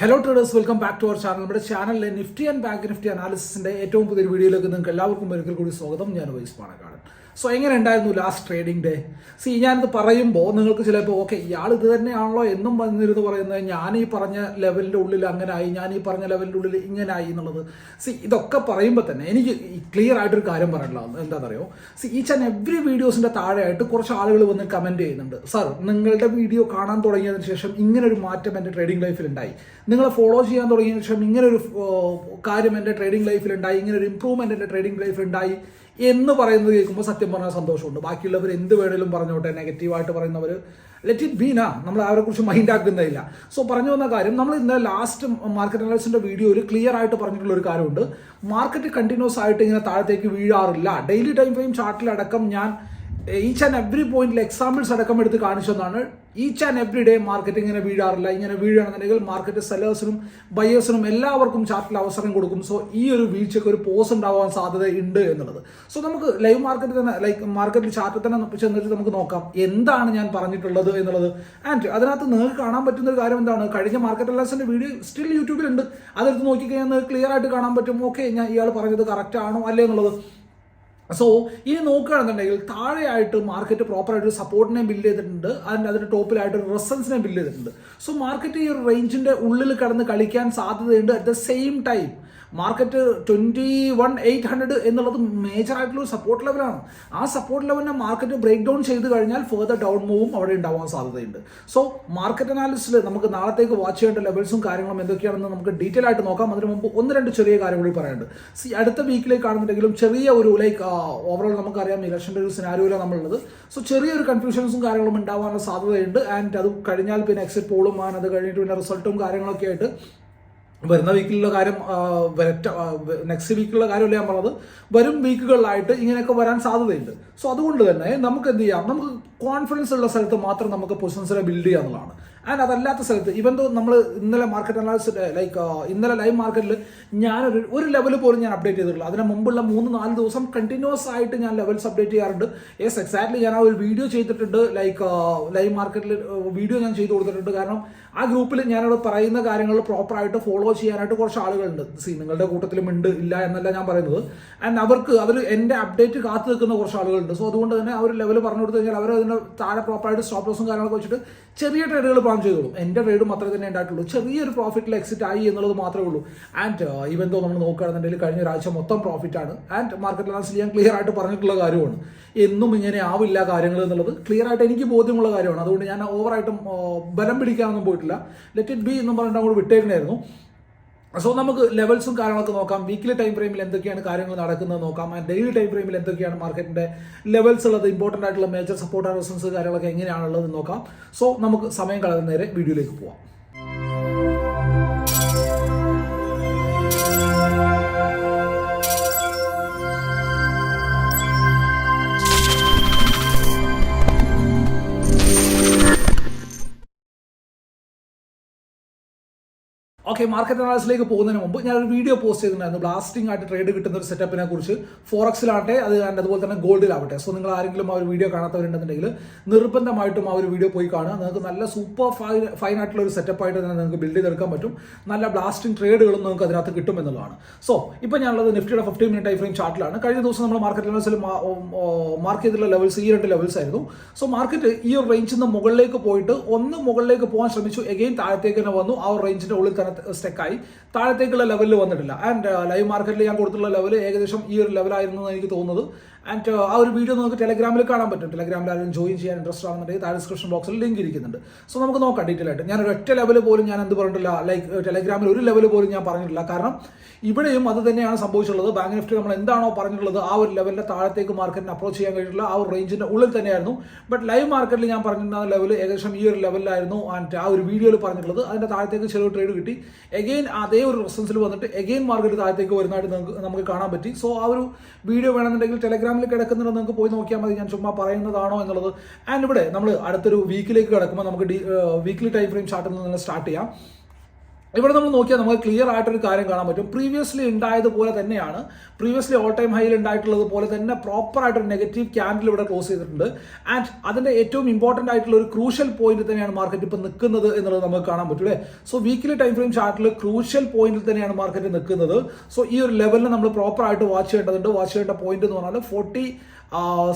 Hello traders welcome back to our channel നമ്മുടെ ചാനലിലെ Nifty and bank Nifty അനാലിസിന്റെ ഏറ്റവും പുതിയ വീഡിയോയിലേക്ക് നിങ്ങൾക്ക് എല്ലാവർക്കും ഒരിക്കൽ കൂടി സ്വാഗതം. ഞാൻ വൈസ് പാണക്കാടൻ. സോ എങ്ങനെ ഉണ്ടായിരുന്നു ലാസ്റ്റ് ട്രേഡിംഗ് ഡേ സി ഞാനിത് പറയുമ്പോൾ നിങ്ങൾക്ക് ചിലപ്പോൾ ഓക്കെ ഇയാൾ ഇത് തന്നെയാണല്ലോ എന്നും വന്നിരുന്നു പറയുന്നത്. ഞാൻ ഈ പറഞ്ഞ ലെവലിന്റെ ഉള്ളിൽ അങ്ങനെ ആയി ഞാൻ ഈ പറഞ്ഞ ലെവലിന്റെ ഉള്ളിൽ ഇങ്ങനെ ആയി എന്നുള്ളത്. സി ഇതൊക്കെ പറയുമ്പോൾ തന്നെ എനിക്ക് ക്ലിയർ ആയിട്ടൊരു കാര്യം പറയാനുള്ളത്. എന്താണെന്നറിയോ സി ഈച്ച് ആൻഡ് എവറി വീഡിയോസിന്റെ താഴെയായിട്ട് കുറച്ച് ആളുകൾ വന്ന് കമന്റ് ചെയ്യുന്നുണ്ട്. സാർ നിങ്ങളുടെ വീഡിയോ കാണാൻ തുടങ്ങിയതിന് ശേഷം ഇങ്ങനെ ഒരു മാറ്റം എന്റെ ട്രേഡിംഗ് ലൈഫിൽ ഉണ്ടായി. നിങ്ങളെ ഫോളോ ചെയ്യാൻ തുടങ്ങിയ ശേഷം ഇങ്ങനെ ഒരു കാര്യം എന്റെ ട്രേഡിംഗ് ലൈഫിൽ ഉണ്ടായി ഇങ്ങനെ ഒരു ഇമ്പ്രൂവ്മെന്റ് എന്റെ ട്രേഡിംഗ് ലൈഫിൽ ഉണ്ടായി എന്ന് പറയുന്നത് കേൾക്കുമ്പോൾ സത്യം പറഞ്ഞാൽ സന്തോഷമുണ്ട്. ബാക്കിയുള്ളവർ എന്ത് വേണേലും പറഞ്ഞോട്ടെ നെഗറ്റീവായിട്ട് പറയുന്നവർ ലെറ്റ് ഇറ്റ് ബീന നമ്മൾ അവരെക്കുറിച്ച് മൈൻഡ് ആക്കുന്നില്ല സോ പറഞ്ഞു വന്ന കാര്യം നമ്മൾ ഇന്നലെ ലാസ്റ്റ് മാർക്കറ്റ് അനാലിസിന്റെ വീഡിയോയിൽ ക്ലിയർ ആയിട്ട് പറഞ്ഞിട്ടുള്ള ഒരു കാര്യമുണ്ട്. മാർക്കറ്റ് കണ്ടിന്യൂസ് ആയിട്ട് ഇങ്ങനെ താഴത്തേക്ക് വീഴാറില്ല. ഡെയിലി ടൈം ഫ്രെയിം ചാർട്ടിലടക്കം ഞാൻ ഈച്ച് ആൻഡ് എവറി പോയിന്റിൽ എക്സാമ്പിൾസ് അടക്കം എടുത്ത് കാണിച്ചതാണ്. Each and every day market ഇങ്ങനെ വീഴാറില്ല. ഇങ്ങനെ വീഴുകയാണെന്നുണ്ടെങ്കിൽ മാർക്കറ്റ് സെല്ലേഴ്സിനും ബയേഴ്സിനും എല്ലാവർക്കും ചാർട്ടിൽ അവസരം കൊടുക്കും. സോ ഈ ഒരു വീഴ്ചയ്ക്ക് ഒരു പോസ് ഉണ്ടാവാൻ സാധ്യത ഉണ്ട് എന്നുള്ളത്. സോ നമുക്ക് ലൈവ് മാർക്കറ്റിൽ തന്നെ ലൈക്ക് മാർക്കറ്റിൽ ചാർട്ടിൽ തന്നെ ചെന്നിട്ട് നമുക്ക് നോക്കാം. എന്താണ് ഞാൻ പറഞ്ഞിട്ടുള്ളത് എന്നുള്ളത്. ആൻഡ് അതിനകത്ത് നിങ്ങൾക്ക് കാണാൻ പറ്റുന്ന ഒരു കാര്യം എന്താണ്? കഴിഞ്ഞ മാർക്കറ്റ് അല്ലാസിന്റെ വീഡിയോ സ്റ്റിൽ യൂട്യൂബിലുണ്ട്. അതെടുത്ത് നോക്കിക്കഴിഞ്ഞാൽ നിങ്ങൾക്ക് ക്ലിയർ ആയിട്ട് കാണാൻ പറ്റും. ഓക്കെ ഞാൻ ഇയാൾ പറഞ്ഞത് കറക്റ്റ് ആണോ അല്ലേ എന്നുള്ളത്. സോ ഇനി നോക്കുകയാണെന്നുണ്ടെങ്കിൽ താഴെയായിട്ട് മാർക്കറ്റ് പ്രോപ്പറായിട്ട് ഒരു സപ്പോർട്ടിനെ ബിൽഡ് ചെയ്തിട്ടുണ്ട്. അതിന്റെ അതിന്റെ ടോപ്പിലായിട്ട് ഒരു റെസൻസിനെ ബിൽഡ് ചെയ്തിട്ടുണ്ട്. സോ മാർക്കറ്റ് ഈ ഒരു റേഞ്ചിന്റെ ഉള്ളിൽ കടന്ന് കളിക്കാൻ സാധ്യതയുണ്ട് at the same time market twenty one eight hundred എന്നുള്ളത് മേജർ ആയിട്ടുള്ള സപ്പോർട്ട് ലെവലാണ് ആ സപ്പോർട്ട് ലെവലിനെ മാർക്കറ്റ് ബ്രേക്ക് ഡൗൺ ചെയ്ത് കഴിഞ്ഞാൽ ഫെർദർ ഡൗൺ മൂവും അവിടെ ഉണ്ടാവാൻ സാധ്യതയുണ്ട്. സോ മാർക്കറ്റ് അനാലിസിൽ നമുക്ക് നാളത്തേക്ക് വാച്ച് ചെയ്യേണ്ട ലെവൽസും കാര്യങ്ങളും എന്തൊക്കെയാണെന്ന് നമുക്ക് ഡീറ്റെയിൽ ആയിട്ട് നോക്കാം. അതിന് മുമ്പ് ഒന്ന് രണ്ട് ചെറിയ കാര്യം കൂടി പറയാനുണ്ട്. സി അടുത്ത വീക്കിലേക്ക് ആണെന്നുണ്ടെങ്കിലും ചെറിയ ഒരു ലൈക്ക് ഓവറോൾ നമുക്കറിയാം ഇലക്ഷന്റെ ഒരു സിനാരിയോയിലാണ് നമ്മളുള്ളത്. സോ ചെറിയൊരു കൺഫ്യൂഷൻസും കാര്യങ്ങളും ഉണ്ടാവാനുള്ള സാധ്യതയുണ്ട്. ആൻഡ് അത് കഴിഞ്ഞാൽ പിന്നെ എക്സിറ്റ് പോളും ആൻഡ് അത് കഴിഞ്ഞിട്ട് പിന്നെ റിസൾട്ടും കാര്യങ്ങളൊക്കെ ആയിട്ട് വരുന്ന വീക്കിലുള്ള കാര്യം വരറ്റ നെക്സ്റ്റ് വീക്കിലുള്ള കാര്യമല്ല ഞാൻ പറഞ്ഞത്. വരും വീക്കുകളിലായിട്ട് ഇങ്ങനെയൊക്കെ വരാൻ സാധ്യതയുണ്ട്. സോ അതുകൊണ്ട് തന്നെ നമുക്ക് എന്ത് ചെയ്യാം? നമുക്ക് കോൺഫിഡൻസ് ഉള്ള സ്ഥലത്ത് മാത്രം നമുക്ക് പൊസിഷൻസിനെ ബിൽഡ് ചെയ്യുക എന്നുള്ളതാണ്. ആൻഡ് അതല്ലാത്ത സ്ഥലത്ത് ഇവൻ തോ നമ്മൾ ഇന്നലെ മാർക്കറ്റ് അനാലിസിസ് ലൈക്ക് ഇന്നലെ ലൈവ് മാർക്കറ്റിൽ ഞാനൊരു ഒരു ലെവൽ പോലും ഞാൻ അപ്ഡേറ്റ് ചെയ്തിട്ടുള്ളൂ അതിന് മുമ്പുള്ള മൂന്ന് നാല് ദിവസം കണ്ടിന്യൂസ് ആയിട്ട് ഞാൻ ലെവൽസ് അപ്ഡേറ്റ് ചെയ്യാറുണ്ട്. യെസ് എക്സാക്ട്ലി ഞാൻ ആ ഒരു വീഡിയോ ചെയ്തിട്ടുണ്ട്. ലൈക്ക് ലൈവ് മാർക്കറ്റിൽ വീഡിയോ ഞാൻ ചെയ്തു കൊടുത്തിട്ടുണ്ട്. കാരണം ആ ഗ്രൂപ്പിൽ ഞാനവിടെ പറയുന്ന കാര്യങ്ങൾ പ്രോപ്പറായിട്ട് ഫോളോ ചെയ്യാനായിട്ട് കുറച്ച് ആളുകളുണ്ട്. സി നിങ്ങളുടെ കൂട്ടത്തിലും ഉണ്ട് ഇല്ല എന്നല്ല ഞാൻ പറയുന്നത്. ആൻഡ് അവർക്ക് അവർ എന്റെ അപ്ഡേറ്റ് കാത്തു നിൽക്കുന്ന കുറച്ച് ആളുകളുണ്ട്. സോ അതുകൊണ്ട് തന്നെ അവർ ലെവൽ പറഞ്ഞു കൊടുത്തു കഴിഞ്ഞാൽ അവർ അതിന്റെ താഴെ പ്രോപ്പറായിട്ട് സ്റ്റോപ്പ് ലോസും കാര്യങ്ങളൊക്കെ വെച്ചിട്ട് ചെറിയ ട്രേഡുകൾ പ്ലാൻ ചെയ്തോളൂ. എന്റെ ട്രേഡും മാത്രമേ തന്നെ ഉണ്ടായിട്ടുള്ളൂ. ചെറിയൊരു പ്രോഫിറ്റിൽ എക്സിറ്റ് ആയി എന്നുള്ളത് മാത്രമേ ഉള്ളൂ. ആൻഡ് ഈവൻ തോ നമ്മൾ നോക്കുകയാണെന്നുണ്ടെങ്കിൽ കഴിഞ്ഞ ഒരാഴ്ച മൊത്തം പ്രോഫിറ്റ് ആണ്. ആൻഡ് മാർക്കറ്റ് അനാലിസിൽ ഞാൻ ക്ലിയർ ആയിട്ട് പറഞ്ഞിട്ടുള്ള കാര്യമാണ്. എന്നും ഇങ്ങനെ ആവില്ല കാര്യങ്ങൾ എന്നുള്ളത് ക്ലിയർ ആയിട്ട് എനിക്ക് ബോധ്യമുള്ള കാര്യമാണ്. അതുകൊണ്ട് ഞാൻ ഓവറായിട്ടും ബലം പിടിക്കാനൊന്നും പോയിട്ടില്ല. ലെറ്റ് ഇറ്റ് ബി എന്നും പറഞ്ഞിട്ട് അങ്ങോട്ട് വിട്ടേക്കണായിരുന്നു. സോ നമുക്ക് ലെവൽസും കാര്യങ്ങളൊക്കെ നോക്കാം. വീക്കിലി ടൈം ഫ്രെയിമിൽ എന്തൊക്കെയാണ് കാര്യങ്ങൾ നടക്കുന്നത് നോക്കാം. ആൻഡ് ഡെയിലി ടൈം ഫ്രെയിമിൽ എന്തൊക്കെയാണ് മാർക്കറ്റിന്റെ ലെവൽസ് ഉള്ളത് ഇമ്പോർട്ടന്റ് ആയിട്ടുള്ള മേജർ സപ്പോർട്ട് റെസൻസ് കാര്യങ്ങളൊക്കെ എങ്ങനെയാണുള്ളത് നോക്കാം. സോ നമുക്ക് സമയം കളയുന്ന നേരെ വീഡിയോയിലേക്ക് പോവാം. ഓക്കെ മാർക്കറ്റ് അനാലിസിലേക്ക് പോകുന്നതിന് മുമ്പ് ഞാൻ ഒരു വീഡിയോ പോസ്റ്റ് ചെയ്തിട്ടുണ്ടായിരുന്നു. ബ്ലാസ്റ്റിംഗ് ആയിട്ട് ട്രേഡ് കിട്ടുന്ന ഒരു സെറ്റപ്പിനെ കുറിച്ച്. ഫോറക്സിലാവട്ടെ അത് ആൻഡ് അതുപോലെ തന്നെ ഗോൾഡിലാവട്ടെ സോ നിങ്ങൾ ആരെങ്കിലും ആ ഒരു വീഡിയോ കാണാത്തവരുണ്ടെന്നുണ്ടെങ്കിൽ നിർബന്ധമായിട്ടും ആ ഒരു വീഡിയോ പോയി കാണുക. നിങ്ങൾക്ക് നല്ല സൂപ്പർ ഫൈൻ ഫൈൻ ആയിട്ടുള്ള ഒരു സെറ്റപ്പ് ആയിട്ട് തന്നെ നിങ്ങൾക്ക് ബിൽഡ് ചെയ്തെടുക്കാൻ പറ്റും. നല്ല ബ്ലാസ്റ്റിംഗ് ട്രേഡുകളും നിങ്ങൾക്ക് അതിനകത്ത് കിട്ടും എന്നുള്ളതാണ്. സോ ഇപ്പോൾ ഞാനുള്ളത് നിഫ്റ്റിയുടെ ഫിഫ്റ്റീൻ മിനിറ്റ് ടൈം ഫ്രെയിം ചാർട്ടിലാണ് കഴിഞ്ഞ ദിവസം നമ്മൾ മാർക്കറ്റ് അനാലിസിൽ മാർക്ക് ചെയ്തിട്ടുള്ള ലെവൽസ് ഈ രണ്ട് ലെവൽസ് ആയിരുന്നു. സോ മാർക്കറ്റ് ഈ ഒരു റേഞ്ചിൽ നിന്ന് മുകളിലേക്ക് പോയിട്ട് ഒന്ന് മുകളിലേക്ക് പോകാൻ ശ്രമിച്ചു. എഗെയിൻ താഴത്തേക്ക് തന്നെ വന്നു. ആ റേഞ്ചിന്റെ ഉള്ളിൽ തന്നെ സ്റ്റെക്കായി താഴത്തേക്കുള്ള ലെവലിൽ വന്നിട്ടില്ല. ആൻഡ് ലൈവ് മാർക്കറ്റിൽ ഞാൻ കൊടുത്തിട്ടുള്ള ലെവൽ ഏകദേശം ഈ ഒരു ലെവലായിരുന്നു എന്ന് എനിക്ക് തോന്നുന്നത്. ആൻഡ് ആ ഒരു വീഡിയോ നമുക്ക് ടെലഗ്രാമിൽ കാണാൻ പറ്റും. ടെലഗ്രാമിൽ ആരും ജോയിൻ ചെയ്യാൻ ഇൻട്രസ്റ്റ് ആണെന്നുണ്ടെങ്കിൽ താഴെ ഡിസ്ക്രിപ്ഷൻ ബോക്സിൽ ലിങ്ക് ഇരിക്കുന്നുണ്ട്. സോ നമുക്ക് നോക്കാം ഡീറ്റെയിൽ ആയിട്ട്. ഞാൻ ഒരു ഒറ്റ ലെവൽ പോലും ഞാൻ എന്ത് പറഞ്ഞിട്ടില്ല. ലൈക്ക് ടെലഗ്രാമിൽ ഒരു ലെവൽ പോലും ഞാൻ പറഞ്ഞിട്ടില്ല. കാരണം ഇവിടെയും അത് തന്നെയാണ് സംഭവിച്ചിട്ടുള്ളത്. ബാങ്ക് നിഫ്റ്റി നമ്മൾ എന്താണോ പറഞ്ഞിട്ടുള്ളത് ആ ഒരു ലെവലിന്റെ താഴത്തേക്ക് മാർക്കറ്റിന് അപ്രോച്ച് ചെയ്യാൻ കഴിഞ്ഞിട്ടുള്ള ആ ഒരു റേഞ്ചിന്റെ ഉള്ളിൽ തന്നെയായിരുന്നു. ബട്ട് ലൈവ് മാർക്കറ്റിൽ ഞാൻ പറഞ്ഞിരുന്ന ലെവൽ ഏകദേശം ഈ ഒരു ലെവലിലായിരുന്നു ആൻഡ് ആ ഒരു വീഡിയോയിൽ പറഞ്ഞിട്ടുള്ളത്. അതിന്റെ താഴത്തേക്ക് ചെറിയ ട്രേഡ് കിട്ടി. എഗെയിൻ അതേ ഒരു റെസൻസിൽ വന്നിട്ട് എഗെയിൻ മാർക്കറ്റ് താഴത്തേക്ക് വരുന്നതായിട്ട് നമുക്ക് കാണാൻ പറ്റി. സോ ആ ഒരു വീഡിയോ വേണമെന്നുണ്ടെങ്കിൽ ടെലഗ്രാമിൽ കിടക്കുന്നുണ്ട് നിങ്ങൾക്ക് പോയി നോക്കിയാൽ മതി. ഞാൻ ചുമ്മാ പറയുന്നതാണോ എന്നുള്ളത്. ആൻഡ് ഇവിടെ നമ്മൾ അടുത്തൊരു വീക്കിലേക്ക് കിടക്കുമ്പോൾ നമുക്ക് വീക്കിലി ടൈം ഫ്രെയിം ചാർട്ടിൽ നിന്ന് സ്റ്റാർട്ട് ചെയ്യാം. ഇവിടെ നമ്മൾ നോക്കിയാൽ നമുക്ക് ക്ലിയർ ആയിട്ടൊരു കാര്യം കാണാൻ പറ്റും. പ്രീവിയസ്ലി ഉണ്ടായതുപോലെ തന്നെയാണ്. പ്രീവിയസ്ലി ഓൾ ടൈം ഹൈയിൽ ഉണ്ടായിട്ടുള്ളത് പോലെ തന്നെ പ്രോപ്പർ ആയിട്ടൊരു നെഗറ്റീവ് ക്യാൻഡിൽ ഇവിടെ ക്ലോസ് ചെയ്തിട്ടുണ്ട്. ആൻഡ് അതിന്റെ ഏറ്റവും ഇമ്പോർട്ടന്റ് ആയിട്ടുള്ള ഒരു ക്രൂഷ്യൽ പോയിന്റ് തന്നെയാണ് മാർക്കറ്റ് ഇപ്പോൾ നിൽക്കുന്നത് എന്നുള്ളത് നമുക്ക് കാണാൻ പറ്റും അല്ലേ? സോ വീക്കിലി ടൈം ഫ്രെയിം ചാർട്ടിൽ ക്രൂഷ്യൽ പോയിന്റിൽ തന്നെയാണ് മാർക്കറ്റ് നിൽക്കുന്നത്. സോ ഈ ഒരു ലെവലിൽ നമ്മൾ പ്രോപ്പർ ആയിട്ട് വാച്ച് ചെയ്യേണ്ടതുണ്ട്. വാച്ച് ചെയ്യേണ്ട പോയിന്റ് എന്ന് പറഞ്ഞാൽ ഫോർട്ടി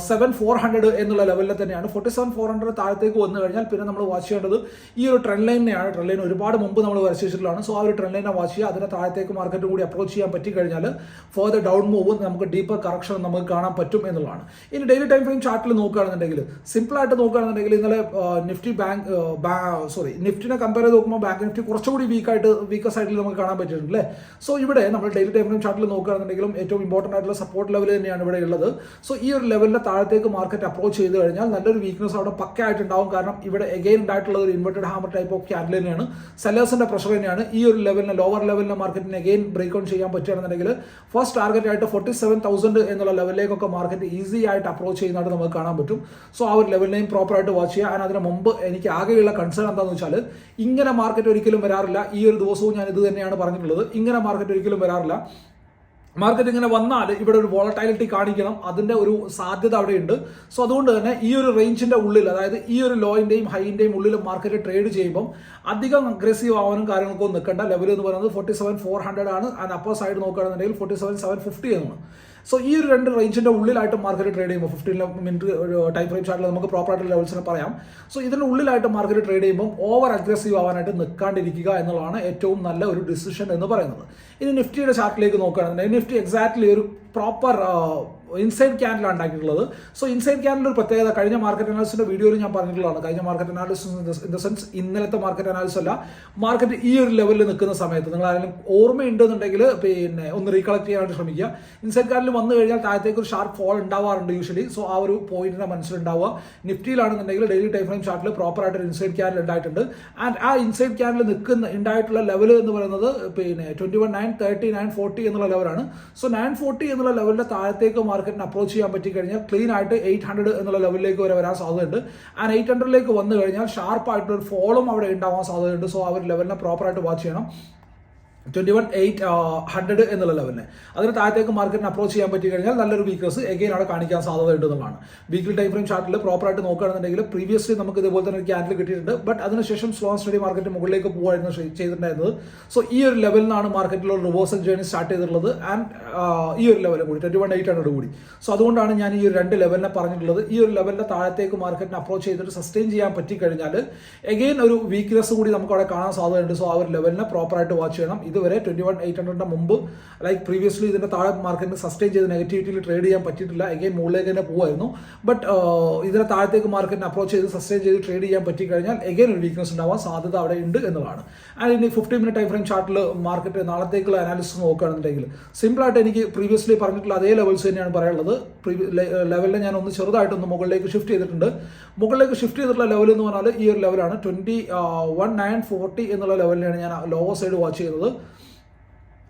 സെവൻ ഫോർ ഹൺഡ്രഡ് എന്നുള്ള ലെവലിൽ തന്നെയാണ്. ഫോർട്ടി സെവൻ ഫോർ ഹൺഡ്രഡ് താഴത്തേക്ക് വന്നു കഴിഞ്ഞാൽ പിന്നെ നമ്മൾ വാച്ച് ചെയ്യേണ്ടത് ഈ ഒരു ട്രെൻഡ് ലൈനെയാണ് ട്രെൻഡ് ലൈൻ ഒരുപാട് മുമ്പ് നമ്മൾ വരച്ച് വെച്ചിട്ടുള്ളതാണ്. സോ ആ ഒരു ട്രെൻഡ് ലൈനെ വാച്ച് ചെയ്യുക. അതിനെ താഴത്തേക്ക് മാർക്കറ്റ് കൂടി അപ്രോച്ച് ചെയ്യാൻ പറ്റി കഴിഞ്ഞാൽ ഫർദർ ഡൗൺ മൂവ് നമുക്ക് ഡീപ്പർ കറക്ഷൻ നമുക്ക് കാണാൻ പറ്റും എന്നുള്ളതാണ്. ഇനി ഡെയിലി ടൈം ഫ്രെയിം ചാർട്ടിൽ നോക്കുകയാണെന്നുണ്ടെങ്കിൽ സിമ്പിളായിട്ട് നോക്കുകയാണെന്നുണ്ടെങ്കിൽ ഇന്നലെ നിഫ്റ്റി ബാങ്ക് സോറി നിഫ്റ്റിനെ കമ്പയർ ചെയ്ത് നോക്കുമ്പോൾ ബാങ്ക് നിഫ്റ്റി കുറച്ചുകൂടി വീക്കായിട്ട് വീക്കർ സൈഡിൽ നമുക്ക് കാണാൻ പറ്റിയിട്ടുണ്ട് അല്ലേ? സോ ഇവിടെ നമ്മൾ ഡെയിലി ടൈം ഫ്രെയിം ചാർട്ടിൽ നോക്കുകയാണെന്നുണ്ടെങ്കിലും ഏറ്റവും ഇമ്പോർട്ടന്റ് ആയിട്ടുള്ള സപ്പോർട്ട് ലെവൽ തന്നെയാണ് ഇവിടെ ഉള്ളത്. സോ ഈ ലെവലിന്റെ താഴത്തേക്ക് മാർക്കറ്റ് അപ്രോച്ച് ചെയ്ത് കഴിഞ്ഞാൽ നല്ലൊരു വീക്ക്നെസ് അവിടെ പക്കയായിട്ടുണ്ടാവും കാരണം ഇവിടെ എഗെയിൻ ഉണ്ടായിട്ടുള്ള ഒരു inverted hammer type of candle തന്നെയാണ്. സെല്ലേഴ്സിന്റെ പ്രഷർ തന്നെയാണ്. ഈ ഒരു ലെവലിന് ലോവർ ലെവലിന്റെ മാർക്കറ്റിന് എഗെയിൻ ബ്രേക്ക് ഔൺ ചെയ്യാൻ പറ്റുകയാണെന്നുണ്ടെങ്കിൽ ഫസ്റ്റ് ടാർഗറ്റ് ആയിട്ട് ഫോർട്ടി സെവൻ തൗസൻഡ് എന്നുള്ള ലെവലിലേക്കൊക്കെ മാർക്കറ്റ് ഈസി ആയിട്ട് അപ്രോച്ച് ചെയ്യുന്നതായിട്ട് നമുക്ക് കാണാൻ പറ്റും. സോ ആ ഒരു ലെവലിനെയും പ്രോപ്പർ ആയിട്ട് വാച്ച് ചെയ്യുക. അതിന് അതിന് മുമ്പ് എനിക്ക് ആകെയുള്ള കൺസേൺ എന്താണെന്ന് വെച്ചാൽ ഇങ്ങനെ മാർക്കറ്റ് ഒരിക്കലും വരാറില്ല. ഈ ഒരു ദിവസവും ഞാൻ ഇത് തന്നെയാണ് പറഞ്ഞിട്ടുള്ളത്. ഇങ്ങനെ മാർക്കറ്റ് ഒരിക്കലും വരാറില്ല. മാർക്കറ്റ് ഇങ്ങനെ വന്നാൽ ഇവിടെ ഒരു വോളറ്റൈലിറ്റി കാണിക്കണം. അതിന്റെ ഒരു സാധ്യത അവിടെയുണ്ട്. സോ അതുകൊണ്ട് തന്നെ ഈ ഒരു റേഞ്ചിന്റെ ഉള്ളിൽ അതായത് ഈ ഒരു ലോയിന്റെയും ഹൈന്റെയും ഉള്ളിൽ മാർക്കറ്റ് ട്രേഡ് ചെയ്യുമ്പോൾ അധികം അഗ്രസീവ് ആവാനും കാര്യങ്ങൾക്കും നിൽക്കേണ്ട. ലെവൽ എന്ന് പറയുന്നത് ഫോർട്ടി സെവൻ ഫോർ ഹൺഡ്രഡ് ആണ്. ആൻഡ് അപ്പർ സൈഡ് നോക്കുകയാണെന്നുണ്ടെങ്കിൽ ഫോർട്ടി സെവൻ സെവൻ ഫിഫ്റ്റി എന്നാണ്. സോ ഈ ഒരു രണ്ട് റേഞ്ചിന്റെ ഉള്ളിലായിട്ട് മാർക്കറ്റ് ട്രേഡ് ചെയ്യുമ്പോൾ ഫിഫ്റ്റീൻ മിനിറ്റ് ഒരു ടൈം ഫ്രെയിം ചാർട്ടിൽ നമുക്ക് പ്രോപ്പർ ആയിട്ടുള്ള ലെവൽസിനെ പറയാം. സോ ഇതിന്റെ ഉള്ളിലായിട്ട് മാർക്കറ്റ് ട്രേഡ് ചെയ്യുമ്പോൾ ഓവർ അഗ്രസീവ് ആവാനായിട്ട് നിൽക്കാണ്ടിരിക്കുക എന്നുള്ളതാണ് ഏറ്റവും നല്ല ഒരു ഡിസിഷൻ എന്ന് പറയുന്നത്. ഇനി നിഫ്റ്റിയുടെ ചാർട്ടിലേക്ക് നോക്കുകയാണെന്നുണ്ടെങ്കിൽ നിഫ്റ്റി എക്സാക്ട്ലി ഒരു പ്രോപ്പർ ഇൻസൈഡ് ക്യാൻഡിലാണ് ഉണ്ടാക്കിയിട്ടുള്ളത്. സോ ഇൻസൈഡ് ക്യാൻഡിൽ ഒരു പ്രത്യേകത കഴിഞ്ഞ മാർക്കറ്റ് അനാലിസിന്റെ വീഡിയോയിൽ ഞാൻ പറഞ്ഞിട്ടുള്ളതാണ്. കഴിഞ്ഞ market analysis in the sense ഇന്നലത്തെ മാർക്കറ്റ് അനാലിസ് അല്ല മാർക്കറ്റ് ഈ ഒരു ലെവലിൽ നിൽക്കുന്ന സമയത്ത് നിങ്ങൾ ആരെങ്കിലും ഓർമ്മയുണ്ടെന്നുണ്ടെങ്കിൽ പിന്നെ ഒന്ന് റീകളക്ട് ചെയ്യാനായിട്ട് ശ്രമിക്കുക. ഇൻസൈഡ് ക്യാൻഡിൽ വന്നു കഴിഞ്ഞാൽ താഴത്തേക്ക് ഒരു ഷാർപ്പ് ഫോൾ ഉണ്ടാവാറുണ്ട് യൂഷ്വലി സോ ആ ഒരു പോയിന്റിന്റെ മനസ്സിലുണ്ടാവുക. നിഫ്റ്റിയിലാണെന്നുണ്ടെങ്കിൽ ഡെയിലി ടൈം ഫ്രെയിം ചാർട്ടിൽ പ്രോപ്പർ ആയിട്ട് ഒരു ഇൻസൈഡ് ക്യാൻഡിൽ ഉണ്ടായിട്ടുണ്ട്. ആൻഡ് ആ ഇൻസൈഡ് ക്യാൻഡിൽ നിൽക്കുന്ന ഉണ്ടായിട്ടുള്ള ലെവൽ എന്ന് പറയുന്നത് പിന്നെ twenty one nine thirty nine forty എന്നുള്ള ലെവലാണ് സോ നയൻ ഫോർട്ടി എന്നുള്ള ലെവലിന്റെ താഴത്തേക്ക് മാർക്കറ്റിന് അപ്രോച്ച് ചെയ്യാൻ പറ്റി കഴിഞ്ഞാൽ ക്ലീൻ ആയിട്ട് എയ്റ്റ് ഹൺഡ്രഡ് എന്നുള്ള ലെവലിലേക്ക് വരെ വരാൻ സാധ്യതയുണ്ട്. ആൻഡ് എയ്റ്റ് ഹൺഡ്രഡിലേക്ക് വന്നു കഴിഞ്ഞാൽ ഷാർപ്പായിട്ട് ഒരു ഫോളും അവിടെ ഉണ്ടാവാൻ സാധ്യതയുണ്ട്. സോ ആ ഒരു ലെവലിനെ പ്രോപ്പറായിട്ട് വാച്ച് ചെയ്യണം. ട്വന്റി വൺ എയ്റ്റ് ഹൺഡ്രഡ് എന്നുള്ള ലെവലിന് അതിന് താഴത്തേക്ക് മാർക്കറ്റിന് അപ്രോച്ച് ചെയ്യാൻ പറ്റി കഴിഞ്ഞാൽ നല്ലൊരു വീക്ക്നസ് എഗെയിൻ അവിടെ കാണിക്കാൻ സാധ്യത ഉണ്ടെന്നുള്ളതാണ് വീക്കിൽ ടൈം ഫ്രെയിം ചാർട്ടിൽ പ്രോപ്പറായിട്ട് നോക്കുകയാണെന്നുണ്ടെങ്കിൽ പ്രീവിയസ്ലി നമുക്ക് ഇതുപോലെ തന്നെ ഒരു ക്യാൻഡിൽ കിട്ടിയിട്ടുണ്ട്. ബട്ട് അതിനുശേഷം സ്ലോ സ്റ്റഡി മാർക്കറ്റ് മുകളിലേക്ക് പോകുമായിരുന്നു ചെയ്- ചെയ്തിട്ടുണ്ടായിരുന്നത്. സോ ഈ ഒരു ലെവലിൽ നിന്നാണ് മാർക്കറ്റിലുള്ള റിവേഴ്സൽ ജേണി സ്റ്റാർട്ട് ചെയ്തിട്ടുള്ളത്. ആൻഡ് ഈ ഒരു ലെവലിൽ കൂടി ട്വന്റി വൺ എയ്റ്റ് ഹൺഡ്രഡ് കൂടി. സോ അതുകൊണ്ടാണ് ഞാൻ ഈ ഒരു രണ്ട് ലെവലിനെ പറഞ്ഞിട്ടുള്ളത്. ഈ ഒരു ലെവലിന്റെ താഴത്തേക്ക് മാർക്കറ്റിന് അപ്രോച്ച് ചെയ്തിട്ട് സസ്റ്റെയിൻ ചെയ്യാൻ പറ്റി കഴിഞ്ഞാൽ എഗെയിൻ ഒരു വീക്ക്നെസ് കൂടി നമുക്ക് അവിടെ കാണാൻ സാധ്യതയുണ്ട്. സോ ആ ഒരു ലെവലിനെ പ്രോപ്പറായിട്ട് വാച്ച് ചെയ്യണം. ഇതുവരെ ട്വന്റി വൺ എയ്റ്റ് ഹൺഡ്രഡിന്റെ മുമ്പ് ലൈക്ക് പ്രീവിയസ്ലി ഇതിന്റെ താഴെ മാർക്കറ്റിന് സസ്റ്റെയിൻ ചെയ്ത് നെഗറ്റിവിറ്റിയിൽ ട്രേഡ് ചെയ്യാൻ പറ്റിയിട്ടില്ല. എഗെയിൻ മുകളിലേക്ക് തന്നെ പോകുമായിരുന്നു ബട്ട് ഇതിനെ താഴത്തേക്ക് മാർക്കറ്റിന് അപ്രോച്ച് ചെയ്ത് സസ്റ്റെയിൻ ചെയ്ത് ട്രേഡ് ചെയ്യാൻ പറ്റി കഴിഞ്ഞാൽ എഗെയിൻ ഒരു വീക്ക്നസ് ഉണ്ടാവാൻ സാധ്യത അവിടെ ഉണ്ട് എന്നുള്ളതാണ്. ആൻഡ് ഇനി ഫിഫ്റ്റി മിനിറ്റ് ടൈം ഫ്രെയിം ചാർട്ടിൽ മാർക്കറ്റ് നാളത്തേക്കുള്ള അനാലിസിസ് നോക്കുകയാണെന്നുണ്ടെങ്കിൽ സിമ്പിൾ ആയിട്ട് എനിക്ക് പ്രീവിയസ്ലി പറഞ്ഞിട്ടുള്ള അതേ ലെവൽസ് തന്നെയാണ് പറയാനുള്ളത്. ലെവലിൽ ഞാൻ ഒന്ന് ചെറുതായിട്ടൊന്ന് മുകളിലേക്ക് ഷിഫ്റ്റ് ചെയ്തിട്ടുണ്ട്. മുകളിലേക്ക് ഷിഫ്റ്റ് ചെയ്തിട്ടുള്ള ലെവൽ എന്ന് പറഞ്ഞാൽ ഈ ഒരു ലെവലാണ് ട്വന്റി വൺ നയൻ ഫോർട്ടി എന്നുള്ള ലെവലിലാണ് ഞാൻ ലോവർ സൈഡ് വാച്ച് ചെയ്തത്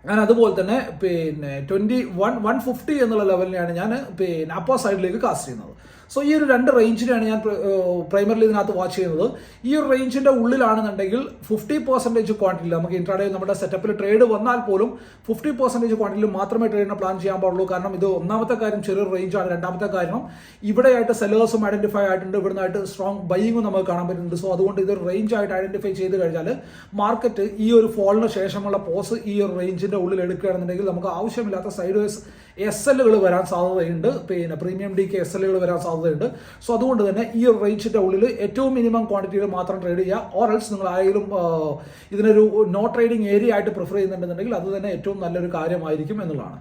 ഞാൻ അതുപോലെ തന്നെ പിന്നെ ട്വന്റി വൺ വൺ ഫിഫ്റ്റി എന്നുള്ള ലെവലിനെയാണ് ഞാൻ പിന്നെ അപ്പോ സൈഡിലേക്ക് കാസ്റ്റ് ചെയ്യുന്നത്. സോ ഈ ഒരു രണ്ട് റേഞ്ചിനെയാണ് ഞാൻ പ്രൈമറിലി ഇതിനകത്ത് വാച്ച് ചെയ്യുന്നത്. ഈ ഒരു റേഞ്ചിന്റെ ഉള്ളിലാണെന്നുണ്ടെങ്കിൽ ഫിഫ്റ്റി പെർസെന്റേജ് ക്വാണ്ടിറ്റിയിൽ നമുക്ക് ഇൻട്രാഡേ നമ്മുടെ സെറ്റപ്പിൽ ട്രേഡ് വന്നാൽ പോലും ഫിഫ്റ്റി പെർസെന്റേജ് ക്വാണ്ടിറ്റിയിൽ മാത്രമേ ട്രേഡിനെ പ്ലാൻ ചെയ്യാൻ പാടുള്ളൂ. കാരണം ഇത് ഒന്നാമത്തെ കാര്യം ചെറിയൊരു റേഞ്ചാണ് രണ്ടാമത്തെ കാര്യം ഇവിടെയായിട്ട് സെല്ലേഴ്സും ഐഡന്റിഫൈ ആയിട്ടുണ്ട്. ഇവിടുന്നായിട്ട് സ്ട്രോങ് ബൈയിങ്ങും നമുക്ക് കാണാൻ പറ്റുന്നുണ്ട്. സോ അതുകൊണ്ട് ഇതൊരു റേഞ്ച് ആയിട്ട് ഐഡന്റിഫൈ ചെയ്ത് കഴിഞ്ഞാൽ മാർക്കറ്റ് ഈ ഒരു ഫോളിന് ശേഷമുള്ള പോസ് ഈ ഒരു റേഞ്ചിന്റെ ഉള്ളിൽ എടുക്കുകയാണെന്നുണ്ടെങ്കിൽ നമുക്ക് ആവശ്യമില്ലാത്ത സൈഡ് വേസ് എസ് എല്ലുകൾ വരാൻ സാധ്യതയുണ്ട്. പിന്നെ പ്രീമിയം ഡി കെ എസ് എല്ലുകൾ വരാൻ സാധ്യതയുണ്ട്. സോ അതുകൊണ്ട് തന്നെ ഈ ഒരു റേഞ്ചിന്റെ ഉള്ളിൽ ഏറ്റവും മിനിമം ക്വാണ്ടിറ്റിയിൽ മാത്രം ട്രേഡ് ചെയ്യുക. ഓർ എൽസ് നിങ്ങൾ ആയാലും ഇതിനൊരു നോ ട്രേഡിംഗ് ഏരിയ ആയിട്ട് പ്രിഫർ ചെയ്യുന്നുണ്ടെന്നുണ്ടെങ്കിൽ അത് തന്നെ ഏറ്റവും നല്ലൊരു കാര്യമായിരിക്കും എന്നുള്ളതാണ്.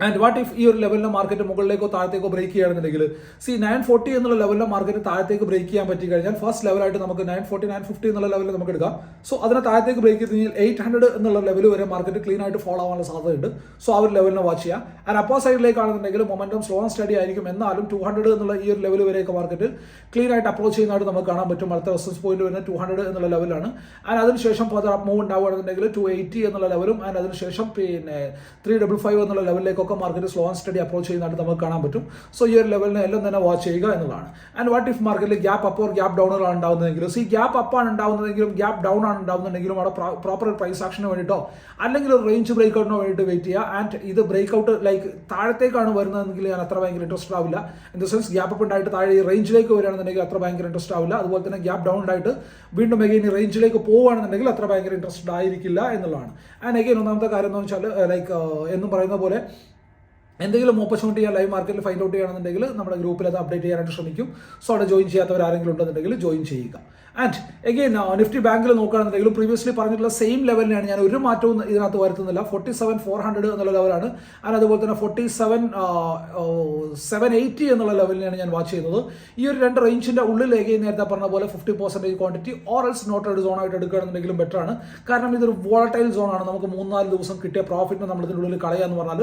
ആൻഡ് വാട്ട് ഇഫ് ഈ ഒരു ലെവലിലെ മാർക്കറ്റ് മുകളിലേക്കോ താഴത്തേക്കോ ബ്രേക്ക് ചെയ്യുകയാണെന്നുണ്ടെങ്കിൽ സി നയൻ ഫോർട്ടി എന്നുള്ള ലെവലിലെ മാർക്കറ്റ് താഴത്തേക്ക് ബ്രേക്ക് ചെയ്യാൻ പറ്റി കഴിഞ്ഞാൽ ഫസ്റ്റ് ലെവലായിട്ട് നമുക്ക് നയൻ ഫോർട്ടി നയൻ ഫിഫ്റ്റി എന്നുള്ള ലെവലിൽ നമുക്ക് എടുക്കാം. സോ അതിനെ താഴത്തേക്ക് ബ്രേക്ക് ചെയ്ത് കഴിഞ്ഞാൽ എയ്റ്റ് ഹൺഡ്രഡ് എന്നുള്ള ലെവൽ വരെ മാർക്കറ്റ് ക്ലീൻ ആയിട്ട് ഫോളോ ആവാനുള്ള സാധ്യതയുണ്ട്. സോ ആ ഒരു ലെവലിനെ വാച്ച് ചെയ്യാം. ആൻഡ് അപ്പർ സൈഡിലേക്കാണെന്നുണ്ടെങ്കിൽ മൊമെന്റം സ്ലോ ആൻഡ് സ്റ്റഡി ആയിരിക്കും. എന്നാലും ടു ഹൺഡ്രഡ് എന്നുള്ള ഈ ഒരു ലെവൽ വരെയൊക്കെ മാർക്കറ്റ് ക്ലീൻ ആയിട്ട് അപ്രോച്ച് ചെയ്യുന്നതായിട്ട് നമുക്ക് കാണാൻ പറ്റും. അടുത്ത റെസിസ്റ്റൻസ് പോയിന്റ് വരുന്നത് ടു ഹൺഡ്രഡ് എന്നുള്ള ലെവലാണ് ആൻഡ് അതിനുശേഷം ഫർദർ മൂവ് ഉണ്ടാവുകയാണെന്നുണ്ടെങ്കിൽ ടു എയ്റ്റി എന്നുള്ള ലെവലും ആൻഡ് അതിനുശേഷം പിന്നെ ത്രീ ഡബിൾ ഫൈവ് എന്നുള്ള ലെവലിലേക്ക് മുകളിലേക്കൊക്കെ market slow and steady approach ചെയ്യുന്നതായിട്ട് നമുക്ക് കാണാൻ പറ്റും. സോ ഈ ഒരു ലെവലിന് എല്ലാം തന്നെ വാച്ച് ചെയ്യുക എന്നുള്ളതാണ്. ആൻഡ് വാട്ട് ഇഫ് മാർക്കറ്റിൽ ഗ്യാപ്പ് അപ്പ് ഓർ ഗ്യാപ്പ് ഡൗണുകളാണ് ഉണ്ടാകുന്നതെങ്കിലും സോ ഈ ഗ്യാപ്പ് അപ്പ് ആണ് ഉണ്ടാകുന്നതെങ്കിലും ഗ്യാപ്പ് ഡൗൺ ആണ് ഉണ്ടാകുന്നുണ്ടെങ്കിലും അവിടെ പ്രോപ്പർ പ്രൈസ് ആക്ഷന് വേണ്ടിയിട്ടോ അല്ലെങ്കിൽ ഒരു റേഞ്ച് ബ്രേക്ക് ഔട്ടിനോ വേണ്ടിയിട്ട് വെയിറ്റ് ചെയ്യുക. ആൻഡ് ഇത് ബ്രേക്ക് ഔട്ട് ലൈക്ക് താഴത്തേക്കാണ് വരുന്നതെങ്കിൽ ഞാൻ അത്ര ഭയങ്കര ഇൻട്രസ്റ്റ് ആവില്ല. In the sense gap up ഉണ്ടായിട്ട് താഴെ ഈ റേഞ്ചിലേക്ക് വരികയാണെന്നുണ്ടെങ്കിൽ അത്ര ഭയങ്കര ഇൻട്രസ്റ്റ് ആവില്ല. അതുപോലെ തന്നെ ഗ്യാപ്പ് ഡൗൺ ഉണ്ടായിട്ട് വീണ്ടും അഗൈൻ റേഞ്ചിലേക്ക് പോവുകയാണെന്നുണ്ടെങ്കിൽ അത്ര ഭയങ്കര ഇൻട്രസ്റ്റഡ് ആയിരിക്കില്ല എന്നുള്ളതാണ്. ആൻഡ് അഗൈൻ ഒന്നാമത്തെ കാര്യം എന്ന് വെച്ചാൽ ലൈക്ക് എന്നും പറയുന്ന പോലെ എന്തെങ്കിലും ഓപ്പർച്യൂണിറ്റി ലൈവ് മാർക്കറ്റിൽ ഫൈൻഡ് ഔട്ട് ചെയ്യണമെന്നുണ്ടെങ്കിൽ നമ്മുടെ ഗ്രൂപ്പിൽ അത് അപ്ഡേറ്റ് ചെയ്യാനായിട്ട് ശ്രമിക്കും. സോ അവിടെ ജോയിൻ ചെയ്യാത്തവർ ആരെങ്കിലും ഉണ്ടെന്നുണ്ടെങ്കിൽ ജോയിൻ ചെയ്യുക. ആൻഡ് എഗെയിൻ നിഫ്റ്റി ബാങ്കിൽ നോക്കുകയാണെന്നുണ്ടെങ്കിൽ പ്രീവിയസ്ലി പറഞ്ഞിട്ടുള്ള സെയിം ലെവലിനാണ് ഞാൻ ഒരു മാറ്റവും ഇതിനകത്ത് വരുത്തുന്നില്ല. ഫോർട്ടി സെവൻ ഫോർ ഹൺഡ്രഡ് എന്നുള്ള ലെവലാണ് ആൻഡ് അതുപോലെ തന്നെ ഫോർട്ടി സെവൻ സെവൻ എയ്റ്റി എന്നുള്ള ലെവലിനാണ് ഞാൻ വാച്ച് ചെയ്യുന്നത്. ഈ ഒരു രണ്ട് റേഞ്ചിന്റെ ഉള്ളിൽ എഗെയിൻ നേരത്തെ പറഞ്ഞ പോലെ fifty percentage quantity or else noted zone ആയിട്ട് എടുക്കുകയാണെന്നുണ്ടെങ്കിലും ബെറ്റർ ആണ്. കാരണം ഇതൊരു വോളറ്റൈൽ സോണാണ് നമുക്ക് മൂന്നാൽ ദിവസം കിട്ടിയ പ്രോഫിറ്റിനെ നമ്മൾ ഇതിന്റെ ഉള്ളിൽ കളയുക എന്ന് പറഞ്ഞാൽ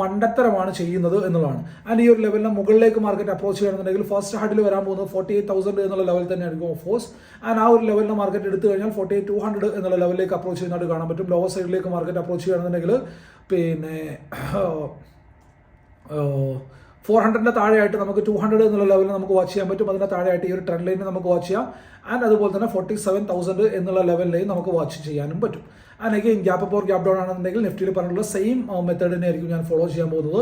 മണ്ടത്തരമാണ് ചെയ്യുന്നത് എന്നുള്ളതാണ്. ആൻഡ് ഈ ഒരു ലെവലിന് മുകളിലേക്ക് മാർക്കറ്റ് അപ്രോച്ച് ചെയ്യുകയാണെന്നുണ്ടെങ്കിൽ ഫസ്റ്റ് ഹാർഡിൽ വരാൻ പോകുന്നത് ഫോർട്ടി എയ്റ്റ് തൗസൻഡ് എന്നുള്ള ലെവൽ തന്നെയായിരിക്കും ഓഫ് കോഴ്സ് ആൻഡ് ആ ഒരു ലെവലിന് മാർക്കറ്റ് എടുത്തു കഴിഞ്ഞാൽ ഫോർട്ടി എയ്റ്റ് ടു ഹൺഡ്രഡ് എന്നുള്ള ലെവലിലേക്ക് അപ്രോച്ച് ചെയ്യുന്നതായിട്ട് കാണാൻ പറ്റും. ലോവർ സൈഡിലേക്ക് മാർക്കറ്റ് അപ്രോച്ച് ചെയ്യുകയാണെന്നുണ്ടെങ്കിൽ പിന്നെ ഫോർ ഹൺഡ്രഡിന്റെ താഴെയായിട്ട് നമുക്ക് ടു ഹൺഡ്രഡ് എന്നുള്ള ലെവലിൽ നമുക്ക് വാച്ച് ചെയ്യാൻ പറ്റും. അതിന്റെ താഴെയായിട്ട് ഈ ഒരു ട്രെൻഡ് ലൈനിൽ നമുക്ക് വാച്ച് ചെയ്യാം. ആൻഡ് അതുപോലെ തന്നെ ഫോർട്ടി സെവൻ തൗസൻഡ് എന്നുള്ള ലെവലിലേയും നമുക്ക് വാച്ച് ചെയ്യാനും പറ്റും. And again gap or gap down ആണെന്നുണ്ടെങ്കിൽ നിഫ്റ്റിയിൽ പറഞ്ഞിട്ടുള്ള സെയിം മെത്തേഡ് തന്നെ ആയിരിക്കും ഞാൻ ഫോളോ ചെയ്യാൻ പോകുന്നത്.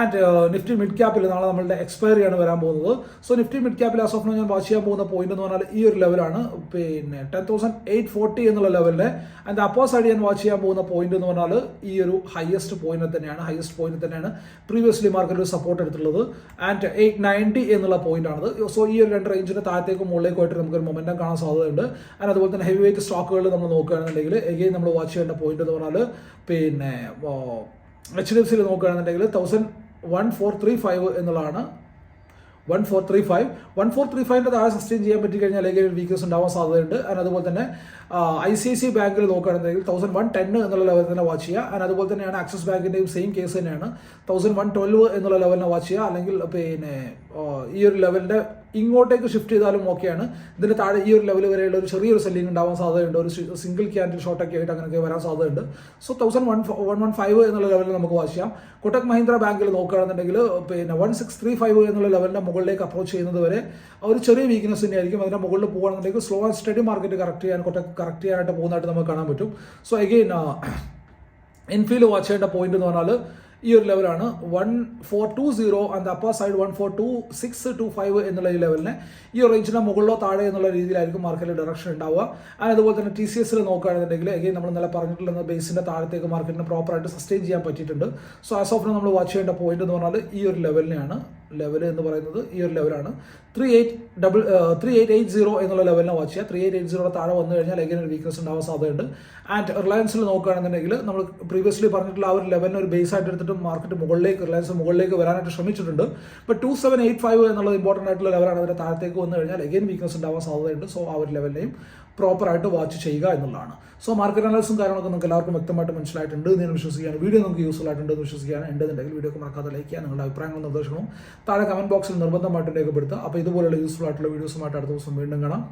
ആൻഡ് നിഫ്റ്റി മിഡ് ക്യാപ്പിൽ നാളെ നമ്മളുടെ എക്സ്പയറി ആണ് വരാൻ പോകുന്നത്. സോ നിഫ്റ്റി മിഡ് ക്യാപ്പിൽ ആസ് ഓഫ് ഞാൻ വാച്ച് ചെയ്യാൻ പോകുന്ന പോയിന്റ് എന്ന് പറഞ്ഞാൽ ഈ ഒരു ലെവലാണ് പിന്നെ ടെൻ തൗസൻഡ് എയ്റ്റ് ഫോർട്ടി എന്നുള്ള ലെവലിലെ ആൻഡ് അപ്പോ സൈഡ് ഞാൻ വാച്ച് ചെയ്യാൻ പോകുന്ന പോയിന്റ് എന്ന് പറഞ്ഞാൽ ഈ ഒരു ഹയസ്റ്റ് പോയിന്റ് തന്നെയാണ്. ഹയസ്റ്റ് പോയിന്റ് തന്നെയാണ് പ്രീവിയസ്ലി മാർക്കറ്റിൽ സപ്പോർട്ട് എടുത്തിട്ടുള്ളത്. ആൻഡ് എയ്റ്റ് നയന്റി എന്നുള്ള പോയിന്റ് ആണത്. സോ ഈ ഒരു രണ്ട് റേഞ്ചിന് താഴത്തേക്കും മുകളിലേക്കുമായിട്ട് നമുക്കൊരു മൊമെന്റം കാണാൻ സാധ്യതയുണ്ട്. ആൻഡ് അതുപോലെ തന്നെ ഹെവി വെയിറ്റ് സ്റ്റോക്കുകൾ നമ്മൾ നോക്കുകയാണെന്നുണ്ടെങ്കിൽ എഗെയിൻ നമ്മൾ വാച്ച് ചെയ്യേണ്ട പോയിന്റ് എന്ന് പറഞ്ഞാൽ പിന്നെ എച്ച് ഡി എഫ് സിയിൽ നോക്കുകയാണെന്നുണ്ടെങ്കിൽ thousand one four three five എന്നുള്ളതാണ്. One four three five one four three ഫൈവിന്റെ താഴെ സസ്റ്റെയിൻ ചെയ്യാൻ പറ്റി കഴിഞ്ഞാൽ അല്ലെങ്കിൽ വീക്ക്നസ് ഉണ്ടാവാൻ സാധ്യതയുണ്ട്. ആൻഡ് അതുപോലെ തന്നെ ഐ സി ഐ സി ബാങ്കിൽ നോക്കുകയാണെന്നുണ്ടെങ്കിൽ തൗസൻഡ് വൺ ടെൻ എന്നുള്ള ലെവലിൽ തന്നെ വാച്ച് ചെയ്യുക. ആൻഡ് അതുപോലെ തന്നെയാണ് ആക്സിസ് ബാങ്കിന്റെയും സെയിം കേസ് തന്നെയാണ്. തൗസൻഡ് വൺ ട്വൽവ് എന്നുള്ള ലെവലിനെ വാച്ച് ചെയ്യുക. അല്ലെങ്കിൽ പിന്നെ ഈ ഒരു ലെവലിന്റെ ഇങ്ങോട്ടേക്ക് ഷിഫ്റ്റ് ചെയ്താലും ഓക്കെയാണ് ഇതിന് താഴെ ഈ ഒരു ലെവൽ വരെയുള്ള ഒരു ചെറിയൊരു സെല്ലിംഗ് ഉണ്ടാവാൻ സാധ്യതയുണ്ട്. ഒരു സിംഗിൾ ക്യാൻഡിൽ ഷോട്ടൊക്കെ ആയിട്ട് അങ്ങനെയൊക്കെ വരാൻ സാധ്യതയുണ്ട്. So thousand one one one five എന്നുള്ള ലെവലിൽ നമുക്ക് വാച്ച് ചെയ്യാം കൊട്ടക് മഹീന്ദ്ര ബാങ്കിൽ നോക്കുകയാണെന്നുണ്ടെങ്കിൽ പിന്നെ വൺ സിക്സ് ത്രീ ഫൈവ് എന്നുള്ള ലെവലിന്റെ മുകളിലേക്ക് അപ്രോച്ച് ചെയ്യുന്നത് വരെ ഒരു ചെറിയ വീക്ക്നെസ് തന്നെയായിരിക്കും അതിന്റെ മുകളിൽ പോകുകയാണെന്നുണ്ടെങ്കിൽ slow and steady market correct ചെയ്യാൻ കൊട്ടക് കറക്റ്റ് ചെയ്യാനായിട്ട് പോകുന്നതായിട്ട് നമുക്ക് കാണാൻ പറ്റും. സോ അഗെയിൻ എൻഫീൽഡ് വാച്ച് ചെയ്യേണ്ട പോയിന്റ് എന്ന് പറഞ്ഞാൽ ഈ ഒരു ലെവലാണ്. One four two zero and upper side one four two six two five എന്നുള്ള ഈ ലെവലിന് ഈ റേഞ്ചിന് മുകളിലോ താഴെ എന്നുള്ള രീതിയിലായിരിക്കും മാർക്കറ്റിൽ ഡയറക്ഷൻ ഉണ്ടാവുക. ആൻഡ് അതുപോലെ തന്നെ ടി സി എസിൽ നോക്കുകയാണെന്നുണ്ടെങ്കിൽ എഗെയിൻ നമ്മൾ നല്ല പറഞ്ഞിട്ടുള്ള ബേസിന്റെ താഴത്തേക്ക് മാർക്കറ്റിന് പ്രോപ്പറായിട്ട് സസ്റ്റെയിൻ ചെയ്യാൻ പറ്റിയിട്ടുണ്ട്. സോ ആസ് ഓഫ് നമ്മൾ വാച്ച് ചെയ്യേണ്ട പോയിന്റ് എന്ന് പറഞ്ഞാൽ ഈ ഒരു ലെവലിനെയാണ് ലെവൽ എന്ന് പറയുന്നത് ഈ ഒരു ലെവലാണ് three eight double three eight eight zero എന്നുള്ള ലെവലിനെ വാച്ച് ചെയ്യുക. ത്രീ എയ്റ്റ് എയ്റ്റ് സീറോ താഴെ വന്നു കഴിഞ്ഞാൽ എങ്ങനെ ഒരു വീക്ക്നസ് ഉണ്ടാവാൻ സാധ്യതയുണ്ട്. ആൻഡ് റിലയൻസിൽ നോക്കുകയാണെന്നുണ്ടെങ്കിൽ നമ്മൾ പ്രീവിയസ്ലി പറഞ്ഞിട്ടുള്ള ആ ഒരു ലെവലിന് ഒരു ബേസ് ആയിട്ട് എടുത്തിട്ട് മാർക്കറ്റ് മുകളിലേക്ക് റിലയൻസ് മുകളിലേക്ക് വരാനായിട്ട് ശ്രമിച്ചിട്ടുണ്ട്. But two seven eight five എന്നുള്ളത് ഇമ്പോർട്ടന്റ് ആയിട്ടുള്ള ലെവലാണ് അതിന്റെ താഴത്തേക്ക് വന്നു കഴിഞ്ഞാൽ എഗെയിൻ വീക്ക്നസ് ഉണ്ടാവാൻ സാധ്യതയുണ്ട്. സോ ആ ഒരു ലെവലിനെയും പ്രോപ്പറായിട്ട് വാച്ച് ചെയ്യുക എന്നുള്ളതാണ്. സോ മാർക്കറ്റ് അനാലിസും കാര്യങ്ങളൊക്കെ നിങ്ങൾക്ക് എല്ലാവർക്കും വ്യക്തമായിട്ട് മനസ്സിലായിട്ടുണ്ട് എന്ന് ഞാൻ വിശ്വസിക്കുകയാണ്. വീഡിയോ നിങ്ങൾക്ക് യൂസ്ഫുൾ ആയിട്ടുണ്ട് എന്ന് വിശ്വസിക്കുകയാണ് ഉണ്ടെന്നുണ്ടെങ്കിൽ വീഡിയോ മറക്കാതെ ലൈക്ക് ചെയ്യാൻ നിങ്ങളുടെ അഭിപ്രായങ്ങളും നിർദ്ദേശങ്ങളും താഴെ കമന്റ് ബോക്സിൽ നിർബന്ധമായിട്ട് രേഖപ്പെടുത്തുക. അപ്പോൾ ഇതുപോലുള്ള യൂസ്ഫുൾ ആയിട്ടുള്ള വീഡിയോസുമായിട്ട് അടുത്ത ദിവസം വീണ്ടും കാണാം.